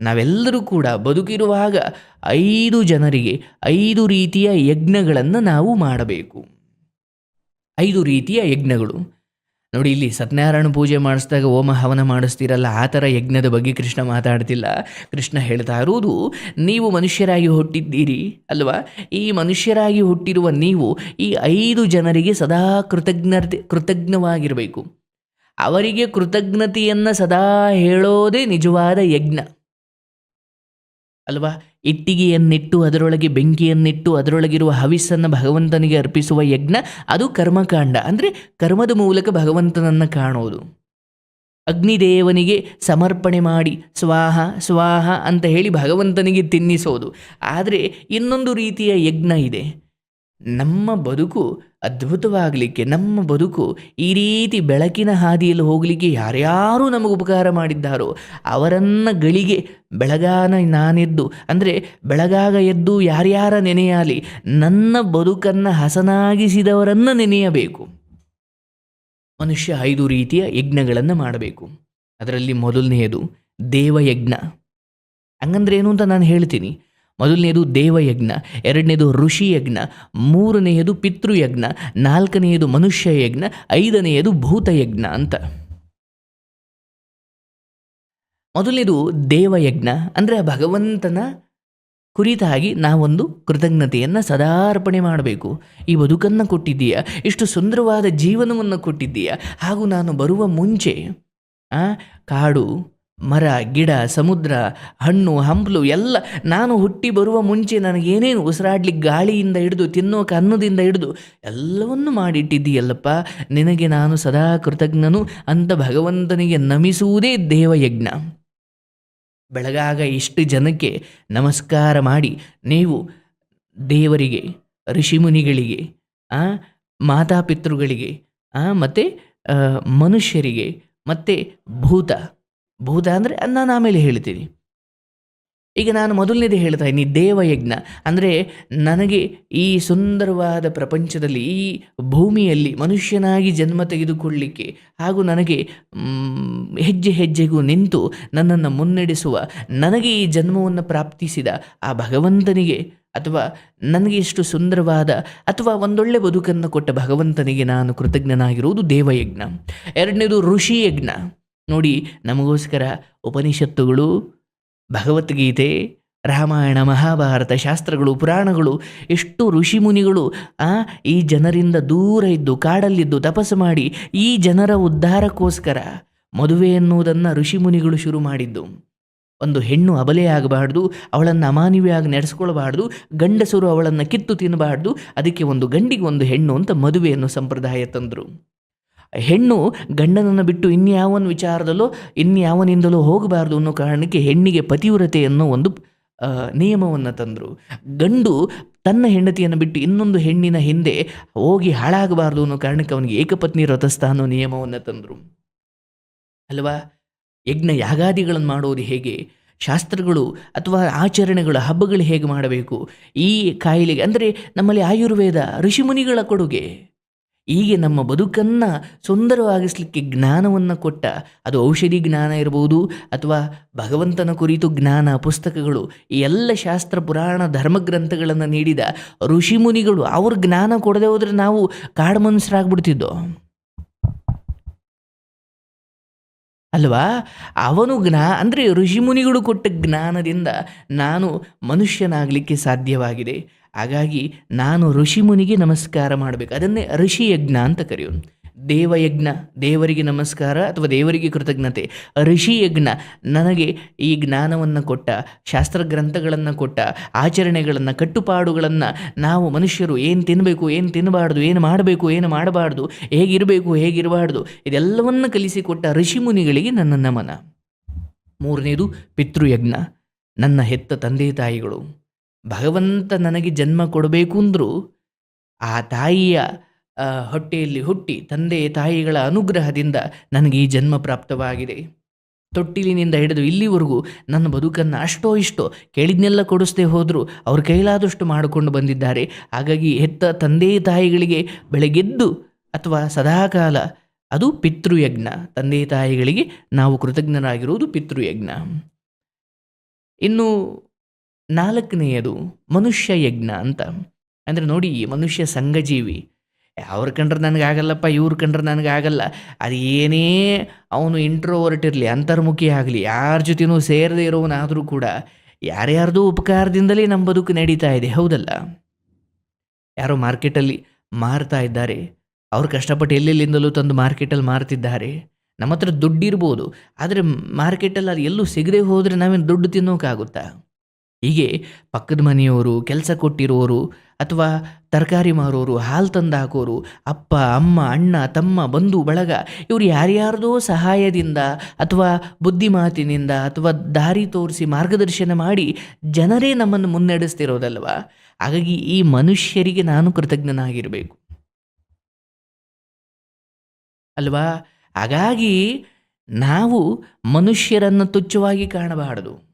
ನಾವೆಲ್ಲರೂ ಕೂಡ ಬದುಕಿರುವಾಗ ಐದು ಜನರಿಗೆ ಐದು ರೀತಿಯ ಯಜ್ಞಗಳನ್ನು ನಾವು ಮಾಡಬೇಕು. ಐದು ರೀತಿಯ ಯಜ್ಞಗಳು. ನೋಡಿ, ಇಲ್ಲಿ ಸತ್ಯನಾರಾಯಣ ಪೂಜೆ ಮಾಡಿಸಿದಾಗ ಓಮ ಹವನ ಮಾಡಿಸ್ತೀರಲ್ಲ, ಆ ಥರ ಯಜ್ಞದ ಬಗ್ಗೆ ಕೃಷ್ಣ ಮಾತಾಡ್ತಿಲ್ಲ. ಕೃಷ್ಣ ಹೇಳ್ತಾ ಇರುವುದು ನೀವು ಮನುಷ್ಯರಾಗಿ ಹುಟ್ಟಿದ್ದೀರಿ, ಅಲ್ವಾ? ಈ ಮನುಷ್ಯರಾಗಿ ಹುಟ್ಟಿರುವ ನೀವು ಈ ಐದು ಜನರಿಗೆ ಸದಾ ಕೃತಜ್ಞತೆ, ಕೃತಜ್ಞವಾಗಿರಬೇಕು. ಅವರಿಗೆ ಕೃತಜ್ಞತೆಯನ್ನು ಸದಾ ಹೇಳೋದೇ ನಿಜವಾದ ಯಜ್ಞ. ಅಲ್ವಾ? ಇಟ್ಟಿಗೆಯನ್ನಿಟ್ಟು, ಅದರೊಳಗೆ ಬೆಂಕಿಯನ್ನಿಟ್ಟು, ಅದರೊಳಗಿರುವ ಹವಿಸ್ಸನ್ನು ಭಗವಂತನಿಗೆ ಅರ್ಪಿಸುವ ಯಜ್ಞ, ಅದು ಕರ್ಮಕಾಂಡ. ಅಂದರೆ ಕರ್ಮದ ಮೂಲಕ ಭಗವಂತನನ್ನು ಕಾಣೋದು. ಅಗ್ನಿದೇವನಿಗೆ ಸಮರ್ಪಣೆ ಮಾಡಿ, ಸ್ವಾಹ ಸ್ವಾಹ ಅಂತ ಹೇಳಿ ಭಗವಂತನಿಗೆ ತಿನ್ನಿಸೋದು. ಆದರೆ ಇನ್ನೊಂದು ರೀತಿಯ ಯಜ್ಞ ಇದೆ. ನಮ್ಮ ಬದುಕು ಅದ್ಭುತವಾಗಲಿಕ್ಕೆ, ನಮ್ಮ ಬದುಕು ಈ ರೀತಿ ಬೆಳಕಿನ ಹಾದಿಯಲ್ಲಿ ಹೋಗಲಿಕ್ಕೆ ಯಾರ್ಯಾರು ನಮಗೆ ಉಪಕಾರ ಮಾಡಿದ್ದಾರೋ ಅವರನ್ನ ಗಳಿಗೆ ಬೆಳಗಾನ ನಾನೆದ್ದು, ಅಂದರೆ ಬೆಳಗಾಗ ಎದ್ದು ಯಾರ್ಯಾರ ನೆನೆಯಾಲಿ ನನ್ನ ಬದುಕನ್ನು ಹಸನಾಗಿಸಿದವರನ್ನು ನೆನೆಯಬೇಕು. ಮನುಷ್ಯ ಐದು ರೀತಿಯ ಯಜ್ಞಗಳನ್ನು ಮಾಡಬೇಕು. ಅದರಲ್ಲಿ ಮೊದಲನೆಯದು ದೇವಯಜ್ಞ. ಹಂಗಂದ್ರೆ ಏನು ಅಂತ ನಾನು ಹೇಳ್ತೀನಿ. ಮೊದಲನೆಯದು ದೇವಯಜ್ಞ ಎರಡನೇದು ಋಷಿ ಯಜ್ಞ ಮೂರನೆಯದು ಪಿತೃಯಜ್ಞ, ನಾಲ್ಕನೆಯದು ಮನುಷ್ಯ ಯಜ್ಞ ಐದನೆಯದು ಭೂತಯಜ್ಞ ಅಂತ. ಮೊದಲನೇದು ದೇವಯಜ್ಞ, ಅಂದರೆ ಭಗವಂತನ ಕುರಿತಾಗಿ ನಾವೊಂದು ಕೃತಜ್ಞತೆಯನ್ನು ಸದಾ ಅರ್ಪಣೆ ಮಾಡಬೇಕು. ಈ ಬದುಕನ್ನು ಕೊಟ್ಟಿದ್ದೀಯಾ, ಇಷ್ಟು ಸುಂದರವಾದ ಜೀವನವನ್ನು ಕೊಟ್ಟಿದ್ದೀಯಾ, ಹಾಗೂ ನಾನು ಬರುವ ಮುಂಚೆ ಕಾಡು ಮರ, ಗಿಡ, ಸಮುದ್ರ, ಹಣ್ಣು, ಹಂಪಲು ಎಲ್ಲ ನಾನು ಹುಟ್ಟಿ ಬರುವ ಮುಂಚೆ ನನಗೇನೇನು ಉಸಿರಾಡ್ಲಿಕ್ಕೆ ಗಾಳಿಯಿಂದ ಹಿಡಿದು ತಿನ್ನೋಕೆ ಅನ್ನದಿಂದ ಹಿಡಿದು ಎಲ್ಲವನ್ನು ಮಾಡಿಟ್ಟಿದ್ದೀಯಲ್ಲಪ್ಪ. ನಿನಗೆ ನಾನು ಸದಾ ಕೃತಜ್ಞನು. ಅಂತ ಭಗವಂತನಿಗೆ ನಮಿಸುವುದೇ ದೇವಯಜ್ಞ. ಬೆಳಗಾಗ ಇಷ್ಟು ಜನಕ್ಕೆ ನಮಸ್ಕಾರ ಮಾಡಿ, ನೀವು ದೇವರಿಗೆ, ಋಷಿಮುನಿಗಳಿಗೆ ಮಾತಾಪಿತೃಗಳಿಗೆ ಮತ್ತು ಮನುಷ್ಯರಿಗೆ, ಮತ್ತು ಭೂತ ಭೂತ ಅಂದರೆ ನಾನು ಆಮೇಲೆ ಹೇಳ್ತೀನಿ. ಈಗ ನಾನು ಮೊದಲನೇದು ಹೇಳ್ತಾ ಇದ್ದೀನಿ, ದೇವಯಜ್ಞ. ಅಂದರೆ ನನಗೆ ಈ ಸುಂದರವಾದ ಪ್ರಪಂಚದಲ್ಲಿ, ಈ ಭೂಮಿಯಲ್ಲಿ ಮನುಷ್ಯನಾಗಿ ಜನ್ಮ ತೆಗೆದುಕೊಳ್ಳಿಕ್ಕೆ ಹಾಗೂ ನನಗೆ ಹೆಜ್ಜೆ ಹೆಜ್ಜೆಗೂ ನಿಂತು ನನ್ನನ್ನು ಮುನ್ನಡೆಸುವ, ನನಗೆ ಈ ಜನ್ಮವನ್ನು ಪ್ರಾಪ್ತಿಸಿದ ಆ ಭಗವಂತನಿಗೆ ಅಥವಾ ನನಗೆ ಇಷ್ಟು ಸುಂದರವಾದ ಅಥವಾ ಒಂದೊಳ್ಳೆ ಬದುಕನ್ನು ಕೊಟ್ಟ ಭಗವಂತನಿಗೆ ನಾನು ಕೃತಜ್ಞನಾಗಿರುವುದು ದೇವಯಜ್ಞ. ಎರಡನೇದು ಋಷಿ ಯಜ್ಞ ನೋಡಿ ನಮಗೋಸ್ಕರ ಉಪನಿಷತ್ತುಗಳು, ಭಗವದ್ಗೀತೆ, ರಾಮಾಯಣ, ಮಹಾಭಾರತ, ಶಾಸ್ತ್ರಗಳು, ಪುರಾಣಗಳು, ಎಷ್ಟು ಋಷಿಮುನಿಗಳು ಆ, ಈ ಜನರಿಂದ ದೂರ ಇದ್ದು ಕಾಡಲ್ಲಿದ್ದು ತಪಸ್ಸು ಮಾಡಿ ಈ ಜನರ ಉದ್ಧಾರಕ್ಕೋಸ್ಕರ ಮದುವೆ ಎನ್ನುವುದನ್ನು ಋಷಿಮುನಿಗಳು ಶುರು ಮಾಡಿದ್ದು. ಒಂದು ಹೆಣ್ಣು ಅಬಲೆಯಾಗಬಾರ್ದು ಅವಳನ್ನು ಅಮಾನವಿಯಾಗಿ ನಡೆಸ್ಕೊಳ್ಬಾರ್ದು, ಗಂಡಸರು ಅವಳನ್ನು ಕಿತ್ತು ತಿನ್ನಬಾರ್ದು, ಅದಕ್ಕೆ ಒಂದು ಗಂಡಿಗೆ ಒಂದು ಹೆಣ್ಣು ಅಂತ ಮದುವೆಯನ್ನು ಸಂಪ್ರದಾಯ ತಂದರು. ಹೆಣ್ಣು ಗಂಡನನ್ನು ಬಿಟ್ಟು ಇನ್ಯಾವನ ವಿಚಾರದಲ್ಲೋ, ಇನ್ಯಾವನಿಂದಲೋ ಹೋಗಬಾರ್ದು ಅನ್ನೋ ಕಾರಣಕ್ಕೆ ಹೆಣ್ಣಿಗೆ ಪತಿವ್ರತೆ ಅನ್ನೋ ಒಂದು ನಿಯಮವನ್ನು ತಂದರು. ಗಂಡು ತನ್ನ ಹೆಂಡತಿಯನ್ನು ಬಿಟ್ಟು ಇನ್ನೊಂದು ಹೆಣ್ಣಿನ ಹಿಂದೆ ಹೋಗಿ ಹಾಳಾಗಬಾರ್ದು ಅನ್ನೋ ಕಾರಣಕ್ಕೆ ಅವನಿಗೆ ಏಕಪತ್ನಿ ವ್ರತಸ್ಥ ಅನ್ನೋ ನಿಯಮವನ್ನು ತಂದರು. ಅಲ್ವಾ? ಯಜ್ಞ ಯಾಗಾದಿಗಳನ್ನು ಮಾಡೋದು ಹೇಗೆ? ಶಾಸ್ತ್ರಗಳು ಅಥವಾ ಆಚರಣೆಗಳು ಹಬ್ಬಗಳು ಹೇಗೆ ಮಾಡಬೇಕು? ಈ ಕಾಯಿಲೆಗೆ, ಅಂದರೆ ನಮ್ಮಲ್ಲಿ ಆಯುರ್ವೇದ ಋಷಿಮುನಿಗಳ ಕೊಡುಗೆ. ಹೀಗೆ ನಮ್ಮ ಬದುಕನ್ನು ಸುಂದರವಾಗಿಸಲಿಕ್ಕೆ ಜ್ಞಾನವನ್ನು ಕೊಟ್ಟ, ಅದು ಔಷಧಿ ಜ್ಞಾನ ಇರ್ಬೋದು ಅಥವಾ ಭಗವಂತನ ಕುರಿತು ಜ್ಞಾನ, ಪುಸ್ತಕಗಳು, ಈ ಎಲ್ಲ ಶಾಸ್ತ್ರ, ಪುರಾಣ, ಧರ್ಮಗ್ರಂಥಗಳನ್ನು ನೀಡಿದ ಋಷಿಮುನಿಗಳು ಅವ್ರ ಜ್ಞಾನ ಕೊಡದೆ ಹೋದರೆ ನಾವು ಕಾಡು ಮನುಷ್ಯರಾಗ್ಬಿಡ್ತಿದ್ದೋ ಅಲ್ವಾ? ಅವನು ಜ್ಞಾ, ಅಂದರೆ ಋಷಿಮುನಿಗಳು ಕೊಟ್ಟ ಜ್ಞಾನದಿಂದ ನಾನು ಮನುಷ್ಯನಾಗಲಿಕ್ಕೆ ಸಾಧ್ಯವಾಗಿದೆ. ಹಾಗಾಗಿ ನಾನು ಋಷಿಮುನಿಗೆ ನಮಸ್ಕಾರ ಮಾಡಬೇಕು. ಅದನ್ನೇ ಋಷಿ ಯಜ್ಞ ಅಂತ ಕರೆಯೋನು. ದೇವಯಜ್ಞ ದೇವರಿಗೆ ನಮಸ್ಕಾರ ಅಥವಾ ದೇವರಿಗೆ ಕೃತಜ್ಞತೆ. ಋಷಿ ಯಜ್ಞ, ನನಗೆ ಈ ಜ್ಞಾನವನ್ನು ಕೊಟ್ಟ ಶಾಸ್ತ್ರ ಗ್ರಂಥಗಳನ್ನು ಕೊಟ್ಟ, ಆಚರಣೆಗಳನ್ನು, ಕಟ್ಟುಪಾಡುಗಳನ್ನು ನಾವು ಮನುಷ್ಯರು ಏನು ತಿನ್ನಬೇಕು ಏನು ತಿನ್ನಬಾರ್ದು, ಏನು ಮಾಡಬೇಕು, ಏನು ಮಾಡಬಾರ್ದು, ಹೇಗಿರಬೇಕು, ಹೇಗಿರಬಾರ್ದು, ಇದೆಲ್ಲವನ್ನು ಕಲಿಸಿಕೊಟ್ಟ ಋಷಿ ಮುನಿಗಳಿಗೆ ನನ್ನ ನಮನ. ಮೂರನೇದು ಪಿತೃಯಜ್ಞ, ನನ್ನ ಹೆತ್ತ ತಂದೆ ತಾಯಿಗಳು. ಭಗವಂತ ನನಗೆ ಜನ್ಮ ಕೊಡಬೇಕು ಅಂದರೂ, ಆ ತಾಯಿಯ ಹೊಟ್ಟೆಯಲ್ಲಿ ಹುಟ್ಟಿ ತಂದೆ ತಾಯಿಗಳ ಅನುಗ್ರಹದಿಂದ ನನಗೆ ಈ ಜನ್ಮ ಪ್ರಾಪ್ತವಾಗಿದೆ. ತೊಟ್ಟಿಲಿನಿಂದ ಹಿಡಿದು ಇಲ್ಲಿವರೆಗೂ ನನ್ನ ಬದುಕನ್ನು ಅಷ್ಟೋ ಇಷ್ಟೋ ಕೇಳಿದ್ನೆಲ್ಲ ಕೊಡಿಸ್ದೇ ಹೋದರೂ, ಅವ್ರ ಕೈಲಾದಷ್ಟು ಮಾಡಿಕೊಂಡು ಬಂದಿದ್ದಾರೆ. ಹಾಗಾಗಿ ಹೆತ್ತ ತಂದೆ ತಾಯಿಗಳಿಗೆ ಬೆಳಗೆದ್ದು ಅಥವಾ ಸದಾಕಾಲ ಅದು ಪಿತೃಯಜ್ಞ. ತಂದೆ ತಾಯಿಗಳಿಗೆ ನಾವು ಕೃತಜ್ಞರಾಗಿರುವುದು ಪಿತೃಯಜ್ಞ. ಇನ್ನು ನಾಲ್ಕನೆಯದು ಮನುಷ್ಯ ಯಜ್ಞ ಅಂತ. ಅಂದರೆ ನೋಡಿ, ಮನುಷ್ಯ ಸಂಘಜೀವಿ. ಅವ್ರು ಕಂಡ್ರೆ ನನಗಾಗಲ್ಲಪ್ಪ, ಇವ್ರು ಕಂಡ್ರೆ ನನಗಾಗಲ್ಲ. ಅದು ಏನೇ ಅವನು ಇಂಟ್ರೋವರ್ಟ್ ಇರಲಿ, ಅಂತರ್ಮುಖಿ ಆಗಲಿ, ಯಾರ ಜೊತೆನೂ ಸೇರದೇ ಇರೋವನಾದರೂ ಕೂಡ ಯಾರ್ಯಾರ್ದೋ ಉಪಕಾರದಿಂದಲೇ ನಮ್ಮ ಬದುಕು ನಡೀತಾ ಇದೆ, ಹೌದಲ್ಲ? ಯಾರೋ ಮಾರ್ಕೆಟಲ್ಲಿ ಮಾರ್ತಾ ಇದ್ದಾರೆ. ಅವ್ರು ಕಷ್ಟಪಟ್ಟು ಎಲ್ಲೆಲ್ಲಿಂದಲೂ ತಂದು ಮಾರ್ಕೆಟಲ್ಲಿ ಮಾರ್ತಿದ್ದಾರೆ. ನಮ್ಮ ಹತ್ರ ದುಡ್ಡಿರ್ಬೋದು ಆದರೆ ಮಾರ್ಕೆಟಲ್ಲಿ ಅದು ಎಲ್ಲೂ ಸಿಗದೆ ಹೋದರೆ ನಾವೇನು ದುಡ್ಡು ತಿನ್ನೋಕ್ಕಾಗುತ್ತಾ ಹೀಗೆ ಪಕ್ಕದ ಮನೆಯವರು, ಕೆಲಸ ಕೊಟ್ಟಿರೋರು ಅಥವಾ ತರಕಾರಿ ಮಾರೋರು, ಹಾಲು ತಂದು ಹಾಕೋರು, ಅಪ್ಪ, ಅಮ್ಮ, ಅಣ್ಣ, ತಮ್ಮ, ಬಂಧು, ಬಳಗ, ಇವರು ಯಾರ್ಯಾರ್ದೋ ಸಹಾಯದಿಂದ ಅಥವಾ ಬುದ್ಧಿಮಾತಿನಿಂದ ಅಥವಾ ದಾರಿ ತೋರಿಸಿ ಮಾರ್ಗದರ್ಶನ ಮಾಡಿ ಜನರೇ ನಮ್ಮನ್ನು ಮುನ್ನಡೆಸ್ತಿರೋದಲ್ವಾ? ಹಾಗಾಗಿ ಈ ಮನುಷ್ಯರಿಗೆ ನಾನು ಕೃತಜ್ಞನಾಗಿರಬೇಕು. ಅಲ್ವಾ? ಹಾಗಾಗಿ ನಾವು ಮನುಷ್ಯರನ್ನು ತುಚ್ಛವಾಗಿ ಕಾಣಬಾರದು.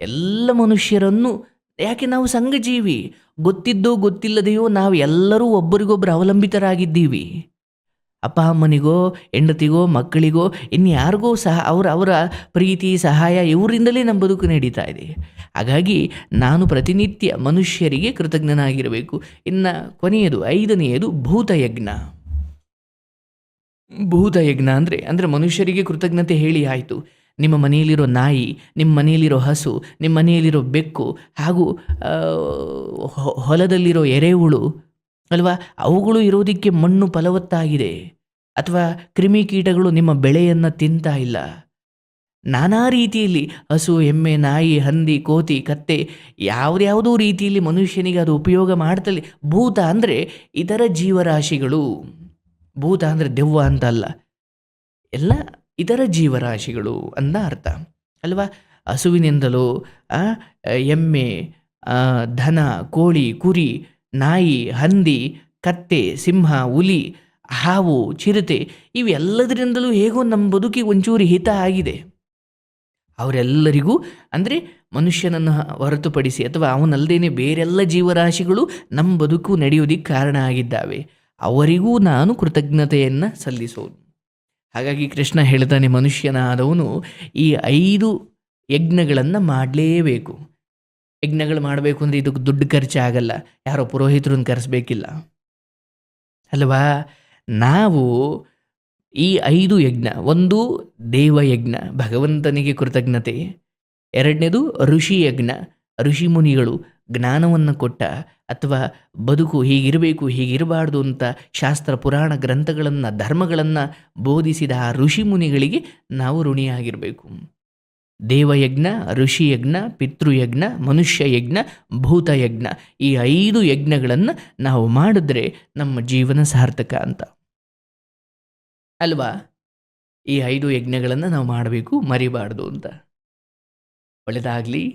ಎಲ್ಲ ಮನುಷ್ಯರನ್ನು ಯಾಕೆ ನಾವು ಸಂಘಜೀವಿ? ಗೊತ್ತಿದ್ದೋ ಗೊತ್ತಿಲ್ಲದೆಯೋ ನಾವು ಎಲ್ಲರೂ ಒಬ್ಬರಿಗೊಬ್ಬರು ಅವಲಂಬಿತರಾಗಿದ್ದೀವಿ. ಅಪ್ಪ, ಅಮ್ಮನಿಗೋ, ಹೆಂಡತಿಗೋ, ಮಕ್ಕಳಿಗೋ ಇನ್ಯಾರಿಗೋ ಸಹ ಅವರ ಅವರ ಪ್ರೀತಿ, ಸಹಾಯ ಇವರಿಂದಲೇ ನಮ್ಮ ಬದುಕು ನಡೀತಾ ಇದೆ. ಹಾಗಾಗಿ ನಾನು ಪ್ರತಿನಿತ್ಯ ಮನುಷ್ಯರಿಗೆ ಕೃತಜ್ಞನಾಗಿರಬೇಕು. ಇನ್ನು ಕೊನೆಯದು, ಐದನೆಯದು ಭೂತಯಜ್ಞ. ಭೂತಯಜ್ಞ ಅಂದರೆ ಅಂದರೆ ಮನುಷ್ಯರಿಗೆ ಕೃತಜ್ಞತೆ ಹೇಳಿ ಆಯಿತು. ನಿಮ್ಮ ಮನೆಯಲ್ಲಿರೋ ನಾಯಿ, ನಿಮ್ಮ ಮನೆಯಲ್ಲಿರೋ ಹಸು, ನಿಮ್ಮ ಮನೆಯಲ್ಲಿರೋ ಬೆಕ್ಕು ಹಾಗೂ ಹೊಲದಲ್ಲಿರೋ ಎರೆಹುಳು ಅಲ್ವಾ? ಅವುಗಳು ಇರೋದಕ್ಕೆ ಮಣ್ಣು ಫಲವತ್ತಾಗಿದೆ. ಅಥವಾ ಕ್ರಿಮಿಕೀಟಗಳು ನಿಮ್ಮ ಬೆಳೆಯನ್ನು ತಿಂತಾ ಇಲ್ಲ. ನಾನಾ ರೀತಿಯಲ್ಲಿ ಹಸು, ಎಮ್ಮೆ, ನಾಯಿ, ಹಂದಿ, ಕೋತಿ, ಕತ್ತೆ ಯಾವುದ್ಯಾವುದೋ ರೀತಿಯಲ್ಲಿ ಮನುಷ್ಯನಿಗೆ ಅದು ಉಪಯೋಗ ಮಾಡ್ತಲ್ಲಿ. ಭೂತ ಅಂದರೆ ಇತರ ಜೀವರಾಶಿಗಳು. ಭೂತ ಅಂದರೆ ದೆವ್ವ ಅಂತ ಅಲ್ಲ ಎಲ್ಲ ಇತರ ಜೀವರಾಶಿಗಳು ಅಂದ ಅರ್ಥ. ಅಲ್ವಾ? ಹಸುವಿನಿಂದಲೂ ಎಮ್ಮೆ ದನ ಕೋಳಿ, ಕುರಿ, ನಾಯಿ, ಹಂದಿ, ಕತ್ತೆ, ಸಿಂಹ, ಹುಲಿ, ಹಾವು, ಚಿರತೆ ಇವೆಲ್ಲದರಿಂದಲೂ ಹೇಗೋ ನಮ್ಮ ಬದುಕಿಗೆ ಒಂಚೂರು ಹಿತ ಆಗಿದೆ. ಅವರೆಲ್ಲರಿಗೂ ಅಂದರೆ ಮನುಷ್ಯನನ್ನು ಹೊರತುಪಡಿಸಿ ಅಥವಾ ಅವನಲ್ಲದೇನೆ ಬೇರೆಲ್ಲ ಜೀವರಾಶಿಗಳು ನಮ್ಮ ಬದುಕು ನಡೆಯೋದಕ್ಕೆ ಕಾರಣ ಆಗಿದ್ದಾವೆ. ಅವರಿಗೂ ನಾನು ಕೃತಜ್ಞತೆಯನ್ನು ಸಲ್ಲಿಸೋದು. ಹಾಗಾಗಿ ಕೃಷ್ಣ ಹೇಳ್ತಾನೆ ಮನುಷ್ಯನಾದವನು ಈ ಐದು ಯಜ್ಞಗಳನ್ನು ಮಾಡಲೇಬೇಕು. ಯಜ್ಞಗಳು ಮಾಡಬೇಕು ಅಂದರೆ ಇದಕ್ಕೆ ದುಡ್ಡು ಖರ್ಚಾಗಲ್ಲ. ಯಾರೋ ಪುರೋಹಿತರನ್ನು ಕರೆಸ್ಬೇಕಿಲ್ಲ. ಅಲ್ವಾ? ನಾವು ಈ ಐದು ಯಜ್ಞ, ಒಂದು ದೇವಯಜ್ಞ ಭಗವಂತನಿಗೆ ಕೃತಜ್ಞತೆ. ಎರಡನೇದು ಋಷಿ ಯಜ್ಞ, ಋಷಿ ಮುನಿಗಳು ಜ್ಞಾನವನ್ನು ಕೊಟ್ಟ ಅಥವಾ ಬದುಕು ಹೀಗಿರಬೇಕು, ಹೀಗಿರಬಾರ್ದು ಅಂತ ಶಾಸ್ತ್ರ, ಪುರಾಣ ಗ್ರಂಥಗಳನ್ನು, ಧರ್ಮಗಳನ್ನು ಬೋಧಿಸಿದ ಆ ಋಷಿ ಮುನಿಗಳಿಗೆ ನಾವು ಋಣಿಯಾಗಿರಬೇಕು. ದೇವಯಜ್ಞ, ಋಷಿಯಜ್ಞ, ಪಿತೃಯಜ್ಞ ಮನುಷ್ಯ ಯಜ್ಞ ಭೂತಯಜ್ಞ ಈ ಐದು ಯಜ್ಞಗಳನ್ನು ನಾವು ಮಾಡಿದ್ರೆ ನಮ್ಮ ಜೀವನ ಸಾರ್ಥಕ ಅಂತ. ಅಲ್ವಾ? ಈ ಐದು ಯಜ್ಞಗಳನ್ನು ನಾವು ಮಾಡಬೇಕು, ಮರಿಬಾರ್ದು ಅಂತ. ಒಳ್ಳೆಯದಾಗಲಿ